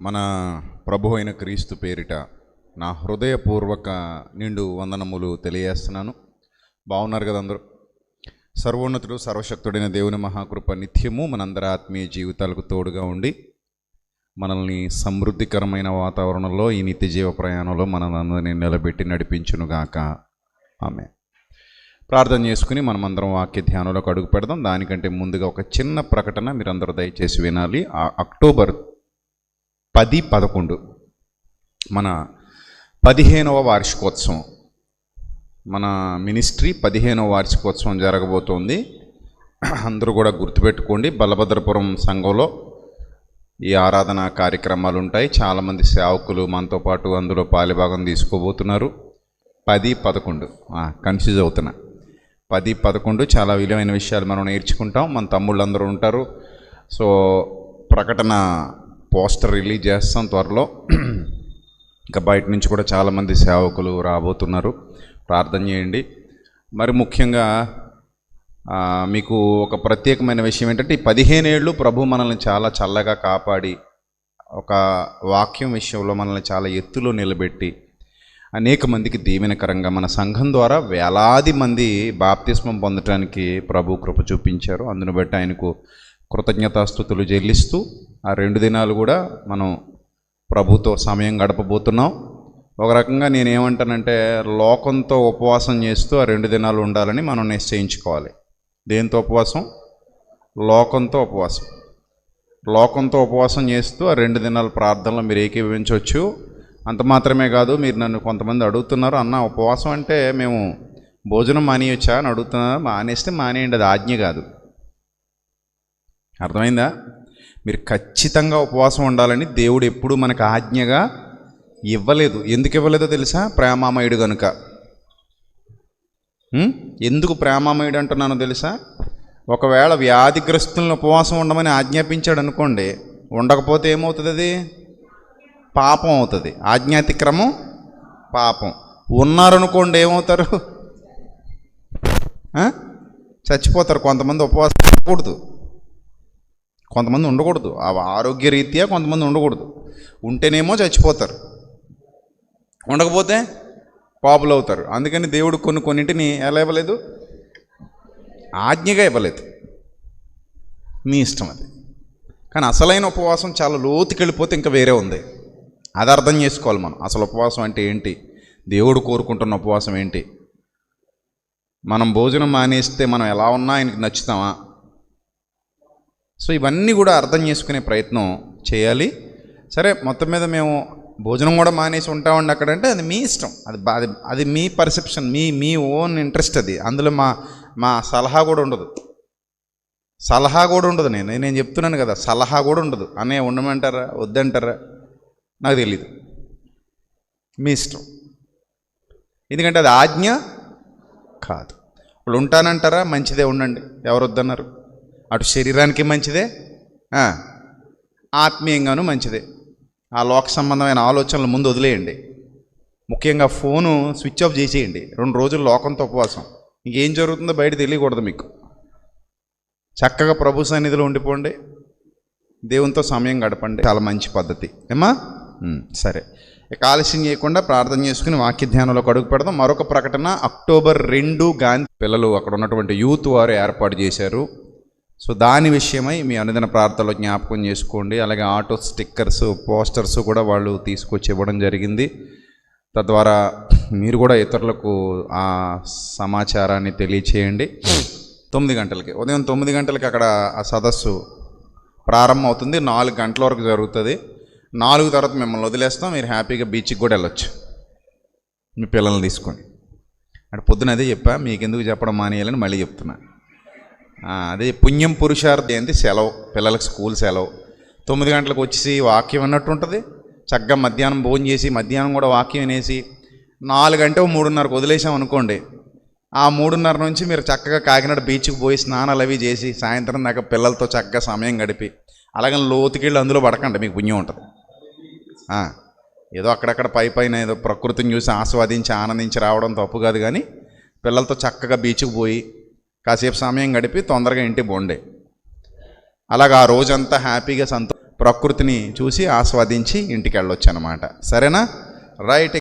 మన ప్రభు అయిన క్రీస్తు పేరిట నా హృదయపూర్వక నిండు వందనములు తెలియజేస్తున్నాను. బాగున్నారు కదా అందరూ? సర్వోన్నతుడు సర్వశక్తుడైన దేవుని మహాకృప నిత్యము మనందరి ఆత్మీయ జీవితాలకు తోడుగా ఉండి మనల్ని సమృద్ధికరమైన వాతావరణంలో ఈ నిత్య జీవ ప్రయాణంలో మనందరినీ నిలబెట్టి నడిపించునుగాక. ఆమె ప్రార్థన చేసుకుని మనమందరం వాక్య ధ్యానంలోకి అడుగు పెడదాం. దానికంటే ముందుగా ఒక చిన్న ప్రకటన మీరందరూ దయచేసి వినాలి. ఆ అక్టోబర్ పది పదకొండు. మన పదిహేనవ వార్షికోత్సవం. మన మినిస్ట్రీ పదిహేనవ వార్షికోత్సవం జరగబోతోంది. అందరూ కూడా గుర్తుపెట్టుకోండి బలభద్రపురం సంఘంలో ఈ ఆరాధన కార్యక్రమాలు ఉంటాయి చాలామంది సేవకులు మనతో పాటు అందులో పాలిభాగం తీసుకోబోతున్నారు. పది పదకొండు. కన్ఫ్యూజ్ అవుతున్నా. పది పదకొండు చాలా విలువైన విషయాలు మనం నేర్చుకుంటాం. మన తమ్ముళ్ళందరూ ఉంటారు. సో ప్రకటన పోస్టర్ రిలీజ్ చేస్తాం త్వరలో. ఇంకా బయట నుంచి కూడా చాలామంది సేవకులు రాబోతున్నారు. ప్రార్థన చేయండి. మరి ముఖ్యంగా మీకు ఒక ప్రత్యేకమైన విషయం ఏంటంటే ఈ పదిహేను ఏళ్ళు ప్రభు మనల్ని చాలా చల్లగా కాపాడి ఒక వాక్యం విషయంలో మనల్ని చాలా ఎత్తులో నిలబెట్టి అనేక మందికి దీవెనకరంగా మన సంఘం ద్వారా వేలాది మంది బాప్తిస్మం పొందటానికి ప్రభు కృప చూపించారు. అందును బట్టి ఆయనకు కృతజ్ఞతాస్థుతులు చెల్లిస్తూ ఆ రెండు దినాలు కూడా మనం ప్రభుతో సమయం గడపబోతున్నాం. ఒక రకంగా నేను ఏమంటానంటే లోకంతో ఉపవాసం చేస్తూ ఆ రెండు దినాలు ఉండాలని మనం నిశ్చయించుకోవాలి. దేంతో ఉపవాసం? లోకంతో ఉపవాసం. లోకంతో ఉపవాసం చేస్తూ ఆ రెండు దినాల ప్రార్థనలో మీరు ఏకీభవించవచ్చు. అంత మాత్రమే కాదు మీరు నన్ను కొంతమంది అడుగుతున్నారు అన్న ఉపవాసం అంటే మేము భోజనం మానేయొచ్చా? అని అడుగుతున్నారు. మానేస్తే మానేయండి అది ఆజ్ఞ కాదు. అర్థమైందా? మీరు ఖచ్చితంగా ఉపవాసం ఉండాలని దేవుడు ఎప్పుడూ మనకు ఆజ్ఞగా ఇవ్వలేదు. ఎందుకు ఇవ్వలేదో తెలుసా? ప్రేమామయుడు కనుక ఎందుకు ప్రేమామయుడు అంటున్నానో తెలుసా? ఒకవేళ వ్యాధిగ్రస్తులను ఉపవాసం ఉండమని ఆజ్ఞాపించాడు అనుకోండి ఉండకపోతే ఏమవుతుంది అది? పాపం అవుతుంది. ఆజ్ఞాతిక్రమం పాపం. ఉన్నారనుకోండి ఏమవుతారు? చచ్చిపోతారు. కొంతమంది ఉపవాసం ఉండకూడదు. కొంతమంది ఉండకూడదు. అవి ఆరోగ్య రీత్యా కొంతమంది ఉండకూడదు. ఉంటేనేమో చచ్చిపోతారు. ఉండకపోతే పాపులు అవుతారు అందుకని దేవుడు కొన్ని కొన్నింటిని ఎలా ఇవ్వలేదు? ఆజ్ఞగా ఇవ్వలేదు. మీ ఇష్టం అది. కానీ అసలైన ఉపవాసం చాలా లోతుకి వెళ్ళిపోతే ఇంకా వేరే ఉంది. అది అర్థం చేసుకోవాలి మనం. అసలు ఉపవాసం అంటే ఏంటి? దేవుడు కోరుకుంటున్న ఉపవాసం ఏంటి? మనం భోజనం మానేస్తే మనం ఎలా ఉన్నా ఆయనకి నచ్చుతామా? సో ఇవన్నీ కూడా అర్థం చేసుకునే ప్రయత్నం చేయాలి. సరే మొత్తం మీద మేము భోజనం కూడా మానేసి ఉంటామండి అక్కడంటే అది మీ ఇష్టం. అది అది అది మీ పర్సెప్షన్ మీ మీ ఓన్ ఇంట్రెస్ట్ అది. అందులో మా మా సలహా కూడా ఉండదు. సలహా కూడా ఉండదు నేను నేను చెప్తున్నాను కదా సలహా కూడా ఉండదు. అనే ఉండమంటారా వద్దంటారా? నాకు తెలీదు. మీ ఇష్టం. ఎందుకంటే అది ఆజ్ఞ కాదు. ఇప్పుడు ఉంటానంటారా? మంచిదే ఉండండి. ఎవరు వద్దన్నారు? అటు శరీరానికి మంచిదే ఆత్మీయంగాను మంచిదే. ఆ లోక సంబంధమైన ఆలోచనలు ముందు వదిలేయండి. ముఖ్యంగా ఫోను స్విచ్ ఆఫ్ చేసేయండి. రెండు రోజులు లోకంతో ఉపవాసం. ఇంకేం జరుగుతుందో బయట తెలియకూడదు మీకు. చక్కగా ప్రభు సన్నిధిలో ఉండిపోండి. దేవునితో సమయం గడపండి. చాలా మంచి పద్ధతి. ఏమా సరే. ఇక ఆలస్యం చేయకుండా ప్రార్థన చేసుకుని వాక్య ధ్యానంలోకి అడుగు పెడదాం. మరొక ప్రకటన అక్టోబర్ రెండు గాంధీ. పిల్లలు అక్కడ ఉన్నటువంటి యూత్ వారు ఏర్పాటు చేశారు. సో దాని విషయమై మీ అనుదిన ప్రార్థనలో జ్ఞాపకం చేసుకోండి. అలాగే ఆటో స్టిక్కర్స్ పోస్టర్స్ కూడా వాళ్ళు తీసుకొచ్చి ఇవ్వడం జరిగింది. తద్వారా మీరు కూడా ఇతరులకు ఆ సమాచారాన్ని తెలియచేయండి. తొమ్మిది గంటలకి ఉదయం తొమ్మిది గంటలకి అక్కడ ఆ సదస్సు ప్రారంభం అవుతుంది నాలుగు గంటల వరకు జరుగుతుంది. నాలుగు తర్వాత మిమ్మల్ని వదిలేస్తాం. మీరు హ్యాపీగా బీచ్కి కూడా వెళ్ళొచ్చు. మీ పిల్లల్ని తీసుకొని. అంటే పొద్దున అదే చెప్పా మీకు ఎందుకు చెప్పడం మానేయాలని మళ్ళీ చెప్తున్నాను అదే పుణ్యం పురుషార్థి ఏంటి సెలవు. పిల్లలకు స్కూల్ సెలవు. తొమ్మిది గంటలకు వచ్చేసి వాక్యం అన్నట్టు ఉంటుంది. చక్కగా మధ్యాహ్నం భోజనం చేసి మధ్యాహ్నం కూడా వాక్యం వినేసి నాలుగు గంట మూడున్నరకు వదిలేసాం అనుకోండి. ఆ మూడున్నర నుంచి మీరు చక్కగా కాకినాడ బీచ్కి పోయి స్నానాలు అవి చేసి సాయంత్రం దాకా పిల్లలతో చక్కగా సమయం గడిపి అలాగే లోతుకెళ్ళి అందులో పడకండి మీకు పుణ్యం ఉంటుంది. ఏదో అక్కడక్కడ పై పైన ఏదో ప్రకృతిని చూసి ఆస్వాదించి ఆనందించి రావడం తప్పు కాదు కానీ పిల్లలతో చక్కగా బీచ్కి పోయి కాసేపు సమయం గడిపి తొందరగా ఇంటి బోండే అలాగా ఆ రోజంతా హ్యాపీగా సంతో ప్రకృతిని చూసి ఆస్వాదించి ఇంటికి వెళ్ళొచ్చు అనమాట సరేనా? రైట్.